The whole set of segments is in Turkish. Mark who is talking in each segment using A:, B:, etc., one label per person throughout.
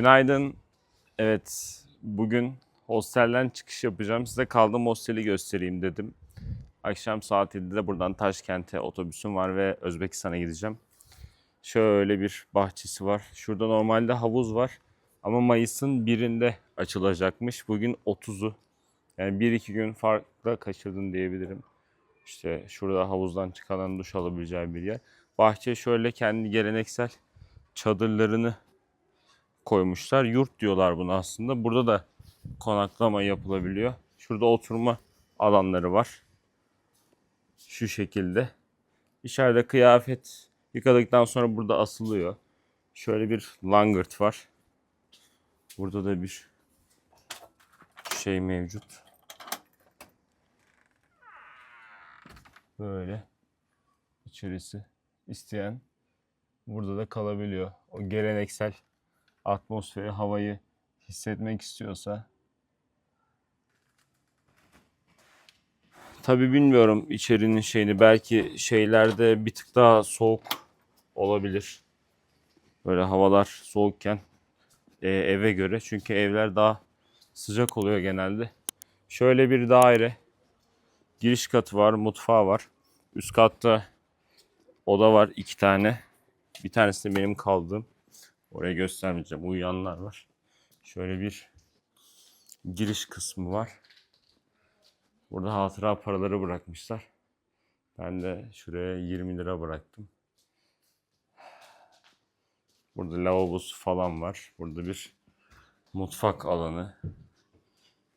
A: Günaydın. Evet, bugün hostelden çıkış yapacağım. Size kaldığım hosteli göstereyim dedim. Akşam saat 7'de buradan Taşkent'e otobüsüm var ve Özbekistan'a gideceğim. Şöyle bir bahçesi var. Şurada normalde havuz var. Ama Mayıs'ın birinde açılacakmış. Bugün 30'u. Yani 1-2 gün farkla kaçırdım diyebilirim. İşte şurada havuzdan çıkan duş alabileceği bir yer. Bahçe şöyle kendi geleneksel çadırlarını koymuşlar. Yurt diyorlar buna aslında. Burada da konaklama yapılabiliyor. Şurada oturma alanları var. Şu şekilde. İçeride kıyafet yıkadıktan sonra burada asılıyor. Şöyle bir langırt var. Burada da bir şey mevcut. Böyle içerisi isteyen burada da kalabiliyor. O geleneksel atmosferi, havayı hissetmek istiyorsa. Tabi bilmiyorum içerinin şeyini. Belki şeylerde bir tık daha soğuk olabilir. Böyle havalar soğukken e, eve göre. Çünkü evler daha sıcak oluyor genelde. Şöyle bir daire. Giriş katı var, mutfağı var. Üst katta oda var iki tane. Bir tanesi de benim kaldığım. Oraya göstermeyeceğim. Uyuyanlar var. Şöyle bir giriş kısmı var. Burada hatıra paraları bırakmışlar. Ben de şuraya 20 lira bıraktım. Burada lavabosu falan var. Burada bir mutfak alanı.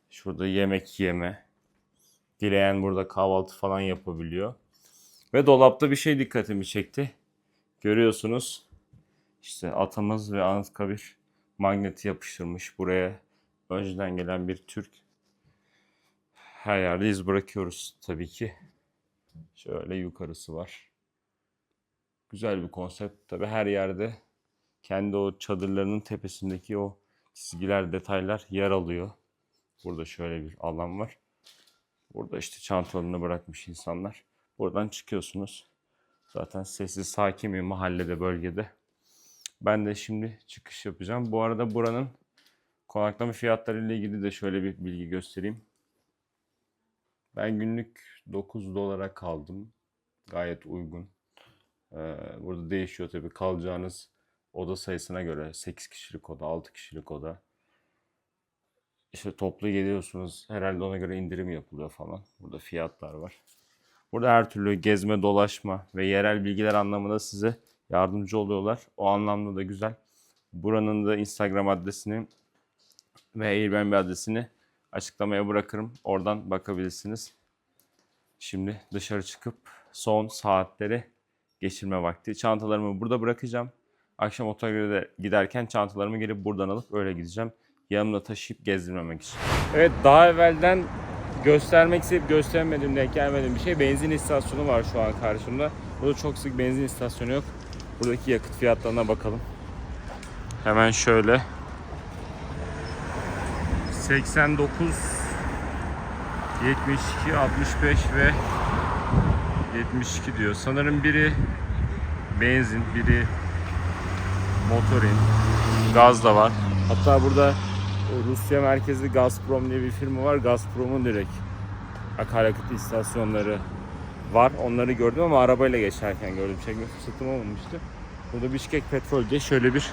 A: Şurada yemek yeme. Dileyen burada kahvaltı falan yapabiliyor. Ve dolapta bir şey dikkatimi çekti. Görüyorsunuz. İşte atamız ve Anıtkabir magneti yapıştırmış buraya. Önceden gelen bir Türk. Her yerde iz bırakıyoruz tabii ki. Şöyle yukarısı var. Güzel bir konsept. Tabii her yerde kendi o çadırlarının tepesindeki o çizgiler, detaylar yer alıyor. Burada şöyle bir alan var. Burada işte çantalarını bırakmış insanlar. Buradan çıkıyorsunuz. Zaten sessiz, sakin bir mahallede, bölgede. Ben de şimdi çıkış yapacağım. Bu arada buranın konaklama fiyatları ile ilgili de şöyle bir bilgi göstereyim. Ben günlük 9 dolara kaldım. Gayet uygun. Ee, burada değişiyor tabii kalacağınız oda sayısına göre. 8 kişilik oda, 6 kişilik oda. İşte toplu geliyorsunuz. Herhalde ona göre indirim yapılıyor falan. Burada fiyatlar var. Burada her türlü gezme, dolaşma ve yerel bilgiler anlamında size yardımcı oluyorlar. O anlamda da güzel. Buranın da Instagram adresini ve Airbnb adresini açıklamaya bırakırım. Oradan bakabilirsiniz. Şimdi dışarı çıkıp son saatleri geçirme vakti. Çantalarımı burada bırakacağım. Akşam otogara giderken çantalarımı gelip buradan alıp öyle gideceğim. Yanımda taşıyıp gezdirmemek için. Evet daha evvelden göstermek isteyip göstermedim denk gelmedim bir şey. Benzin istasyonu var şu an karşımda. Burada çok sık benzin istasyonu yok. Buradaki yakıt fiyatlarına bakalım. Hemen şöyle. 89 72 65 ve 72 diyor. Sanırım biri benzin, biri motorin. Gaz da var. Hatta burada Rusya merkezli Gazprom diye bir firma var. Gazprom'un direkt akaryakıt istasyonları var. Onları gördüm ama arabayla geçerken gördüm. Çekme fırsatım olmamıştı. Burada Bişkek Petrol diye şöyle bir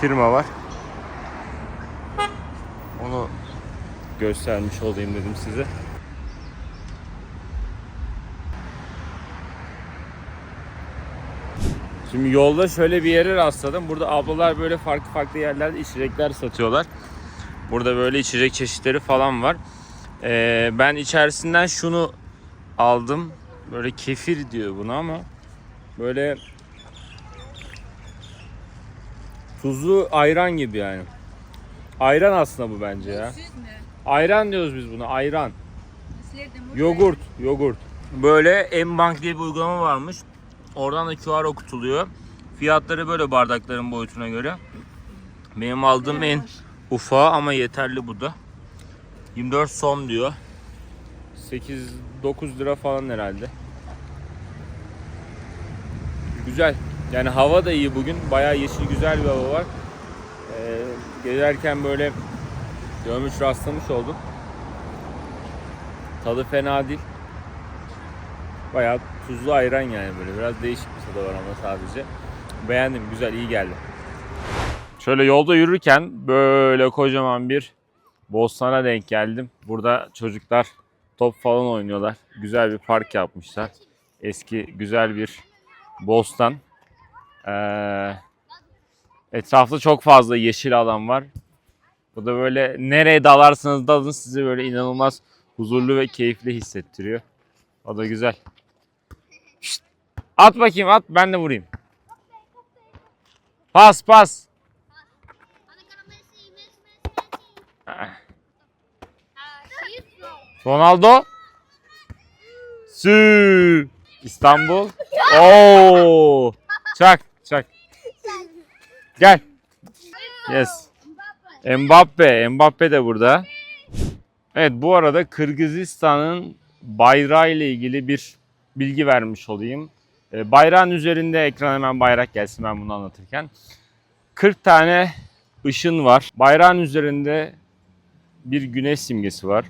A: firma var. Onu göstermiş olayım dedim size. Şimdi yolda şöyle bir yere rastladım. Burada ablalar böyle farklı farklı yerlerde içecekler satıyorlar. Burada böyle içecek çeşitleri falan var. Ee, ben içerisinden şunu aldım. Böyle kefir diyor bunu ama böyle tuzlu ayran gibi yani. Ayran aslında bu bence ya. Ayran diyoruz biz buna ayran. Yogurt, yogurt. Böyle M-Bank diye bir uygulama varmış. Oradan da QR okutuluyor. Fiyatları böyle bardakların boyutuna göre. Benim aldığım en ufağı ama yeterli bu da. 24 som diyor. 8-9 lira falan herhalde. Güzel. Yani hava da iyi bugün. Bayağı yeşil güzel bir hava var. Ee, gezerken böyle görmüş rastlamış oldum. Tadı fena değil. Bayağı tuzlu ayran yani böyle. Biraz değişik bir tadı var ama sadece. Beğendim, güzel, iyi geldi. Şöyle yolda yürürken böyle kocaman bir bostana denk geldim. Burada çocuklar top falan oynuyorlar. Güzel bir park yapmışlar. Eski güzel bir bostan. Ee, etrafta çok fazla yeşil alan var. Bu da böyle nereye dalarsanız dalın sizi böyle inanılmaz huzurlu ve keyifli hissettiriyor. O da güzel. Şşt! At bakayım at ben de vurayım. Pas pas. Ronaldo. Sü. İstanbul. Oo. Çak. Gel. Yes. Mbappe. Mbappe de burada. Evet bu arada Kırgızistan'ın bayrağı ile ilgili bir bilgi vermiş olayım. Ee, Bayrağın üzerinde ekran hemen bayrak gelsin ben bunu anlatırken. 40 tane ışın var. Bayrağın üzerinde bir güneş simgesi var.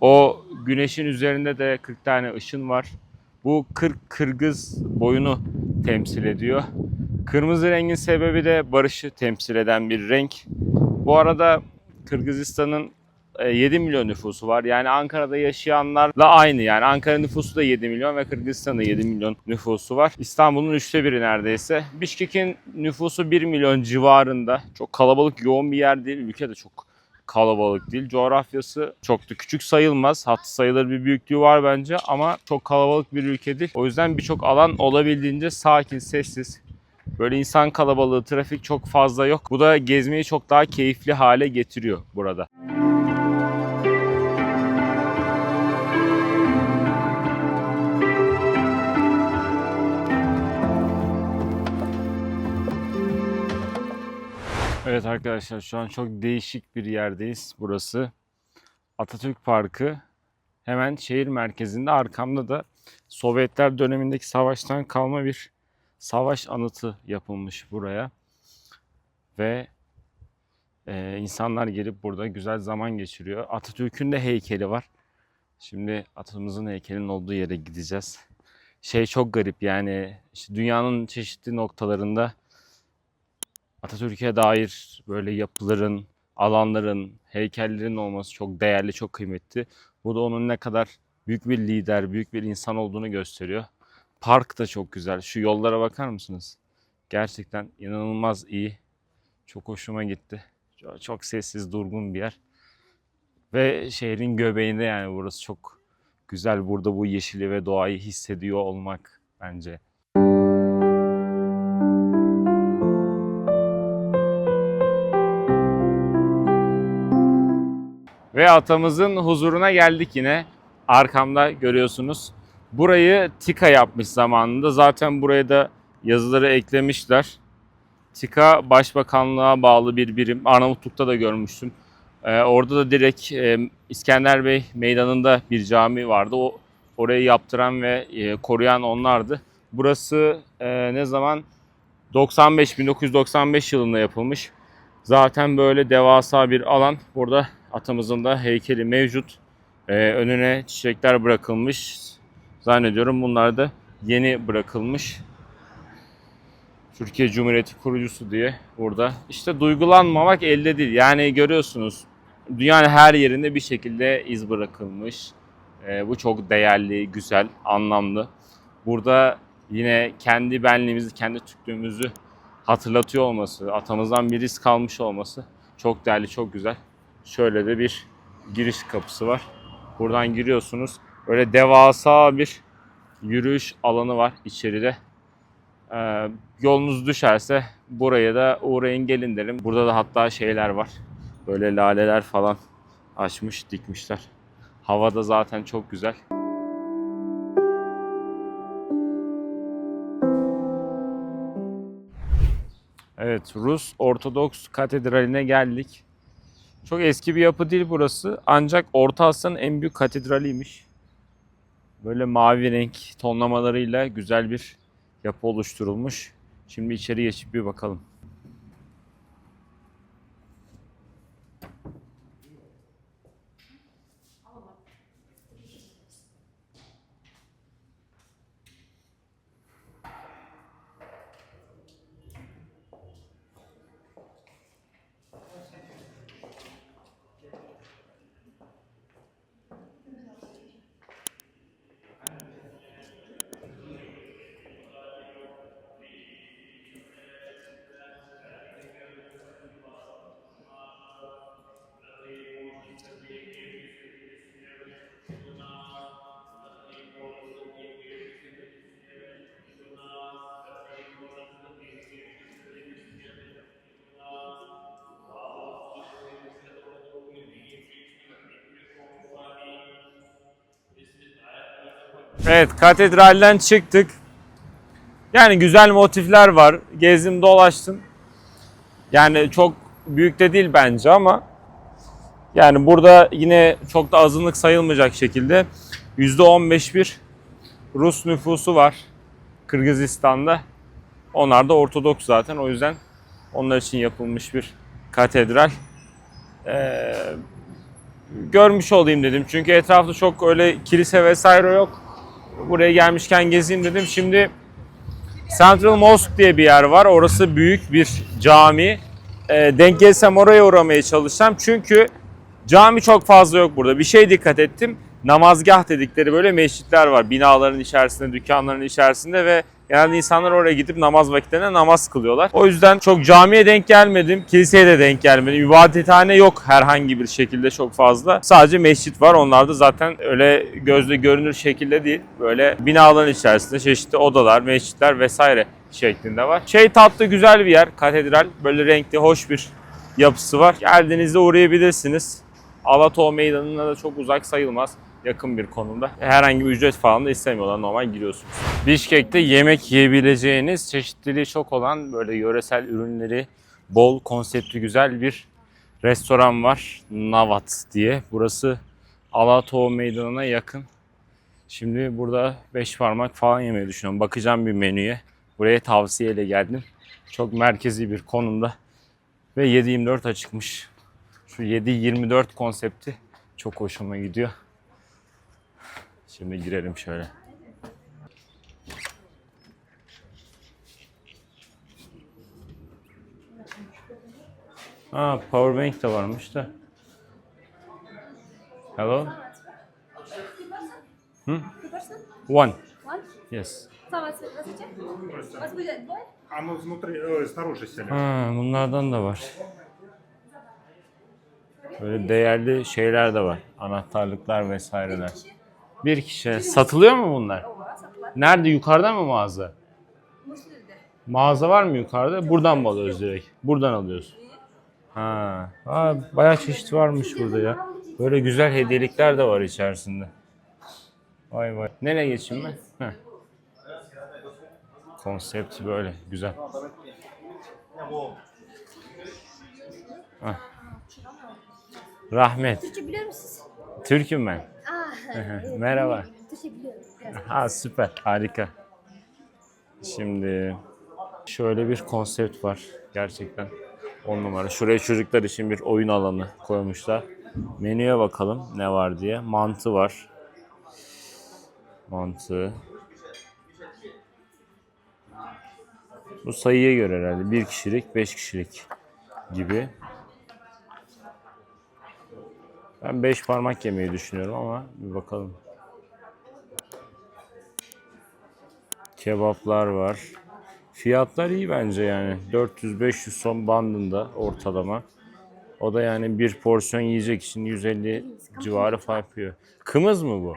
A: O güneşin üzerinde de 40 tane ışın var. Bu 40 Kırgız boyunu temsil ediyor. Kırmızı rengin sebebi de barışı temsil eden bir renk. Bu arada Kırgızistan'ın e, 7 milyon nüfusu var. Yani Ankara'da yaşayanlarla aynı. Yani Ankara nüfusu da 7 milyon ve Kırgızistan'da 7 milyon nüfusu var. İstanbul'un üçte biri neredeyse. Bişkek'in nüfusu 1 milyon civarında. Çok kalabalık, yoğun bir yer değil. Ülke de çok kalabalık değil. Coğrafyası çok da küçük sayılmaz. Hatta sayılır bir büyüklüğü var bence ama çok kalabalık bir ülke değil. O yüzden birçok alan olabildiğince sakin, sessiz. Böyle insan kalabalığı, trafik çok fazla yok. Bu da gezmeyi çok daha keyifli hale getiriyor burada. Evet arkadaşlar şu an çok değişik bir yerdeyiz. Burası Atatürk Parkı. Hemen şehir merkezinde arkamda da Sovyetler dönemindeki savaştan kalma bir savaş anıtı yapılmış buraya. Ve e, insanlar gelip burada güzel zaman geçiriyor. Atatürk'ün de heykeli var. Şimdi atamızın heykelinin olduğu yere gideceğiz. Şey çok garip yani işte dünyanın çeşitli noktalarında Atatürk'e dair böyle yapıların, alanların, heykellerin olması çok değerli, çok kıymetli. Bu da onun ne kadar büyük bir lider, büyük bir insan olduğunu gösteriyor. Park da çok güzel. Şu yollara bakar mısınız? Gerçekten inanılmaz iyi. Çok hoşuma gitti. Çok, çok sessiz, durgun bir yer. Ve şehrin göbeğinde yani burası çok güzel. Burada bu yeşili ve doğayı hissediyor olmak bence. Ve atamızın huzuruna geldik yine. Arkamda görüyorsunuz. Burayı TİKA yapmış zamanında. Zaten buraya da yazıları eklemişler. TİKA Başbakanlığa bağlı bir birim. Arnavutluk'ta da görmüştüm. Ee, orada da direkt e, İskender Bey meydanında bir cami vardı. O orayı yaptıran ve e, koruyan onlardı. Burası e, ne zaman 95 1995 yılında yapılmış. Zaten böyle devasa bir alan. Burada atamızın da heykeli mevcut. Ee, önüne çiçekler bırakılmış. Zannediyorum bunlar da yeni bırakılmış. Türkiye Cumhuriyeti kurucusu diye burada. İşte duygulanmamak elde değil. Yani görüyorsunuz dünyanın her yerinde bir şekilde iz bırakılmış. Ee, bu çok değerli, güzel, anlamlı. Burada yine kendi benliğimizi, kendi Türklüğümüzü hatırlatıyor olması, atamızdan bir iz kalmış olması çok değerli, çok güzel. Şöyle de bir giriş kapısı var. Buradan giriyorsunuz. Böyle devasa bir yürüyüş alanı var içeride. Ee, yolunuz düşerse buraya da uğrayın gelin derim. Burada da hatta şeyler var. Böyle laleler falan açmış, dikmişler. Hava da zaten çok güzel. Evet, Rus Ortodoks Katedrali'ne geldik. Çok eski bir yapı değil burası. Ancak Asya'nın en büyük katedraliymiş. Böyle mavi renk tonlamalarıyla güzel bir yapı oluşturulmuş. Şimdi içeri geçip bir bakalım. Evet katedralden çıktık. Yani güzel motifler var. Gezdim dolaştım. Yani çok büyük de değil bence ama yani burada yine çok da azınlık sayılmayacak şekilde %15 bir Rus nüfusu var Kırgızistan'da. Onlar da Ortodoks zaten o yüzden onlar için yapılmış bir katedral. Ee, görmüş olayım dedim. Çünkü etrafta çok öyle kilise vesaire yok. Buraya gelmişken gezeyim dedim. Şimdi Central Mosque diye bir yer var. Orası büyük bir cami. Ee, denk gelsem oraya uğramaya çalışacağım. Çünkü cami çok fazla yok burada. Bir şey dikkat ettim. Namazgah dedikleri böyle mescitler var. Binaların içerisinde, dükkanların içerisinde ve genelde insanlar oraya gidip namaz vakitlerinde namaz kılıyorlar. O yüzden çok camiye denk gelmedim. Kiliseye de denk gelmedim. İbadethane yok herhangi bir şekilde çok fazla. Sadece mescit var. Onlar da zaten öyle gözle görünür şekilde değil. Böyle binaların içerisinde çeşitli odalar, mescitler vesaire şeklinde var. Şey tatlı güzel bir yer. Katedral. Böyle renkli, hoş bir yapısı var. Geldiğinizde uğrayabilirsiniz. Alatov Meydanı'na da çok uzak sayılmaz. Yakın bir konumda. Herhangi bir ücret falan da istemiyorlar. Normal giriyorsunuz. Bişkek'te yemek yiyebileceğiniz çeşitliliği çok olan böyle yöresel ürünleri bol, konsepti güzel bir restoran var. Navat diye. Burası Alatov Meydanı'na yakın. Şimdi burada 5 parmak falan yemeyi düşünüyorum. Bakacağım bir menüye. Buraya tavsiyeyle geldim. Çok merkezi bir konumda. Ve 7-24 açıkmış. Şu 7-24 konsepti çok hoşuma gidiyor. Şimdi girelim şöyle. Ha, powerbank de varmış da. Hello? Hmm? One.
B: One?
A: Yes.
B: Что вас здравствуйте? У вас будет двое?
C: Оно внутри, э, снаружи сели.
A: Ha, bunlardan da var. Böyle değerli şeyler de var. Anahtarlıklar vesaireler. Bir kişi. Satılıyor mu bunlar? Nerede? Yukarıda mı mağaza? Mağaza var mı yukarıda? Buradan mı alıyoruz direkt? Buradan alıyoruz. Ha. Aa, bayağı çeşit varmış burada ya. Böyle güzel hediyelikler de var içerisinde. Vay vay. Nereye geçeyim ben? Heh. Konsept böyle. Güzel. Hah. Rahmet.
B: Türkçe musunuz?
A: Türk'üm ben. Merhaba. Ha süper, harika. Şimdi şöyle bir konsept var gerçekten. On numara. Şuraya çocuklar için bir oyun alanı koymuşlar. Menüye bakalım ne var diye. Mantı var. Mantı. Bu sayıya göre herhalde. Bir kişilik, beş kişilik gibi. Ben beş parmak yemeyi düşünüyorum ama bir bakalım. Kebaplar var. Fiyatlar iyi bence yani. 400-500 son bandında ortalama. O da yani bir porsiyon yiyecek için 150 civarı falan yapıyor. Kımız mı bu?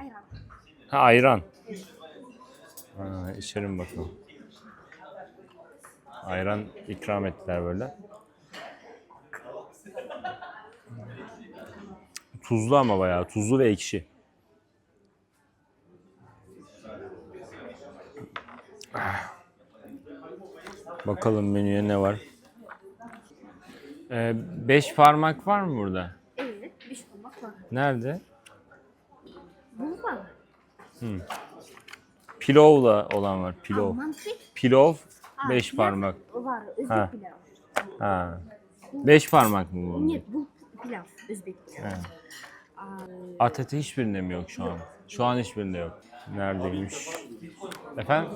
A: Ha ayran. Ha, içerim bakalım. Ayran ikram ettiler böyle. Tuzlu ama bayağı. Tuzlu ve ekşi. Bakalım menüye ne var. Ee, beş parmak var mı burada?
B: Evet, beş parmak var.
A: Nerede?
B: Burada. Hmm.
A: Pilavla olan var. Pilav.
B: Pilav,
A: beş parmak.
B: Var, özür
A: Ha.
B: pilav.
A: Ha. Beş parmak mı bu?
B: Evet, bu pilav. Özbek pilav.
A: He.
B: Aa,
A: At eti hiçbirinde mi yok şu an? Şu an hiçbirinde yok. Neredeymiş? Efendim?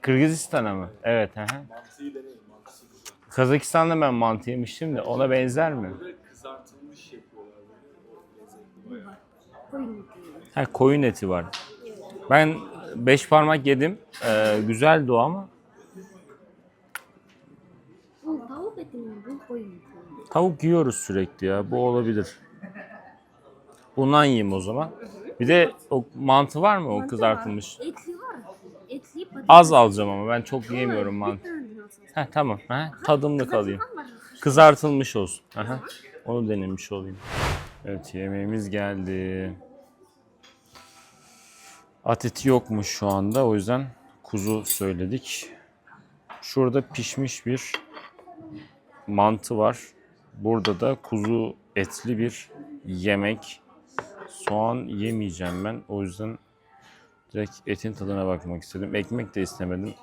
A: Kırgızistan'a mı? Evet. Hı hı. Kazakistan'da ben mantı yemiştim de ona benzer mi?
B: koyun eti.
A: Ha koyun eti var. Ben beş parmak yedim. Ee, güzeldi o ama.
B: Tavuk
A: yiyoruz sürekli ya. Bu olabilir. Bundan yiyeyim o zaman. Bir de o mantı var mı o kızartılmış?
B: Etli var. Etli patates.
A: Az alacağım ama ben çok yiyemiyorum mantı. Heh, tamam. Ha, tadımlık alayım. Kızartılmış olsun. Aha. Onu denemiş olayım. Evet yemeğimiz geldi. At eti yokmuş şu anda. O yüzden kuzu söyledik. Şurada pişmiş bir mantı var. Burada da kuzu etli bir yemek. Soğan yemeyeceğim ben. O yüzden direkt etin tadına bakmak istedim. Ekmek de istemedim.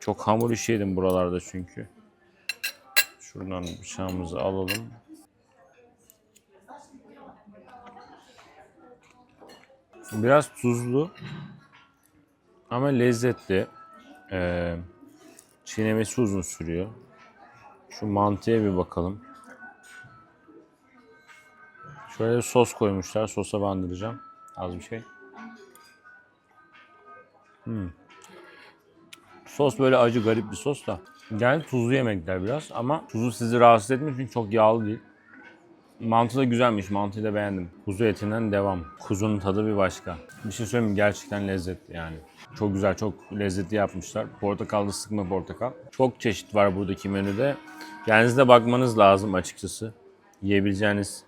A: Çok hamur işi yedim buralarda çünkü. Şuradan bıçağımızı alalım. Biraz tuzlu ama lezzetli. Ee, çiğnemesi uzun sürüyor. Şu mantıya bir bakalım. Şöyle sos koymuşlar. Sosa bandıracağım. Az bir şey. Hmm. Sos böyle acı garip bir sos da. Yani tuzlu yemekler biraz ama tuzu sizi rahatsız etmiyor çünkü çok yağlı değil. Mantı da güzelmiş. Mantıyı da beğendim. Kuzu etinden devam. Kuzunun tadı bir başka. Bir şey söyleyeyim? Gerçekten lezzetli yani. Çok güzel, çok lezzetli yapmışlar. Portakallı sıkma portakal. Çok çeşit var buradaki menüde. Kendiniz de bakmanız lazım açıkçası. Yiyebileceğiniz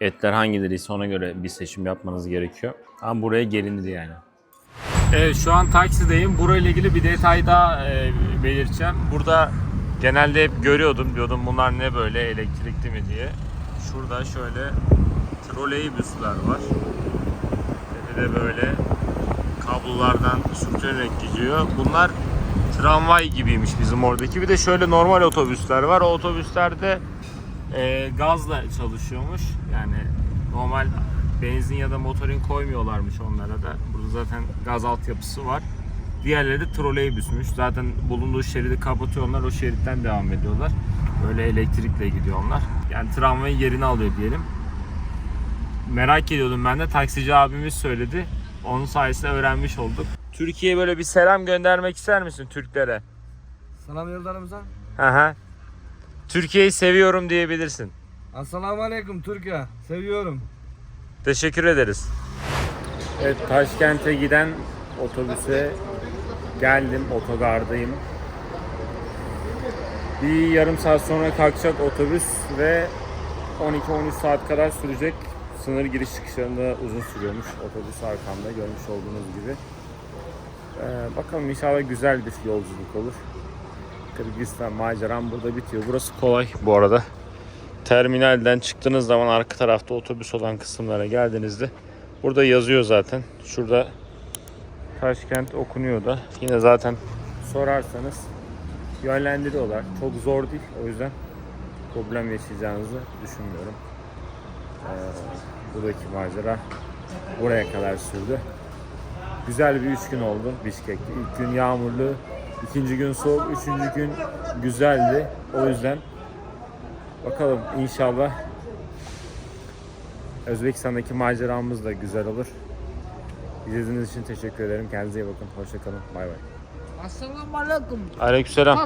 A: etler hangileriyse ona göre bir seçim yapmanız gerekiyor. Ama buraya gelinir yani. Evet şu an taksideyim. Burayla ilgili bir detay daha e, belirteceğim. Burada genelde hep görüyordum. Diyordum bunlar ne böyle elektrikli mi diye. Şurada şöyle troleybüsler var. Bir de böyle kablolardan sürtünerek gidiyor. Bunlar tramvay gibiymiş bizim oradaki. Bir de şöyle normal otobüsler var. O otobüslerde e, gazla çalışıyormuş. Yani normal benzin ya da motorin koymuyorlarmış onlara da. Burada zaten gaz altyapısı var. Diğerleri de troleybüsmüş. Zaten bulunduğu şeridi kapatıyorlar. O şeritten devam ediyorlar. Böyle elektrikle gidiyor onlar. Yani tramvayın yerini alıyor diyelim. Merak ediyordum ben de. Taksici abimiz söyledi. Onun sayesinde öğrenmiş olduk. Türkiye'ye böyle bir selam göndermek ister misin Türklere?
D: Selam yollarımıza.
A: Hı hı. Türkiye'yi seviyorum diyebilirsin.
D: Assalamu alaikum Türkiye. Seviyorum.
A: Teşekkür ederiz. Evet Taşkent'e giden otobüse geldim. Otogardayım. Bir yarım saat sonra kalkacak otobüs ve 12-13 saat kadar sürecek. Sınır giriş çıkışlarında uzun sürüyormuş. Otobüs arkamda görmüş olduğunuz gibi. Ee, bakalım inşallah güzel bir yolculuk olur. Kırgızistan maceram burada bitiyor. Burası kolay bu arada. Terminalden çıktığınız zaman arka tarafta otobüs olan kısımlara geldiğinizde burada yazıyor zaten. Şurada Taşkent okunuyor da. Yine zaten sorarsanız yönlendiriyorlar. Çok zor değil. O yüzden problem yaşayacağınızı düşünmüyorum. Ee, buradaki macera buraya kadar sürdü. Güzel bir üç gün oldu Bişkek'te. İlk gün yağmurlu, ikinci gün soğuk, üçüncü gün güzeldi. O yüzden bakalım inşallah Özbekistan'daki maceramız da güzel olur. İzlediğiniz için teşekkür ederim. Kendinize iyi bakın. Hoşçakalın. Bay bay.
D: Assalamu alaikum.
A: Aleykümselam.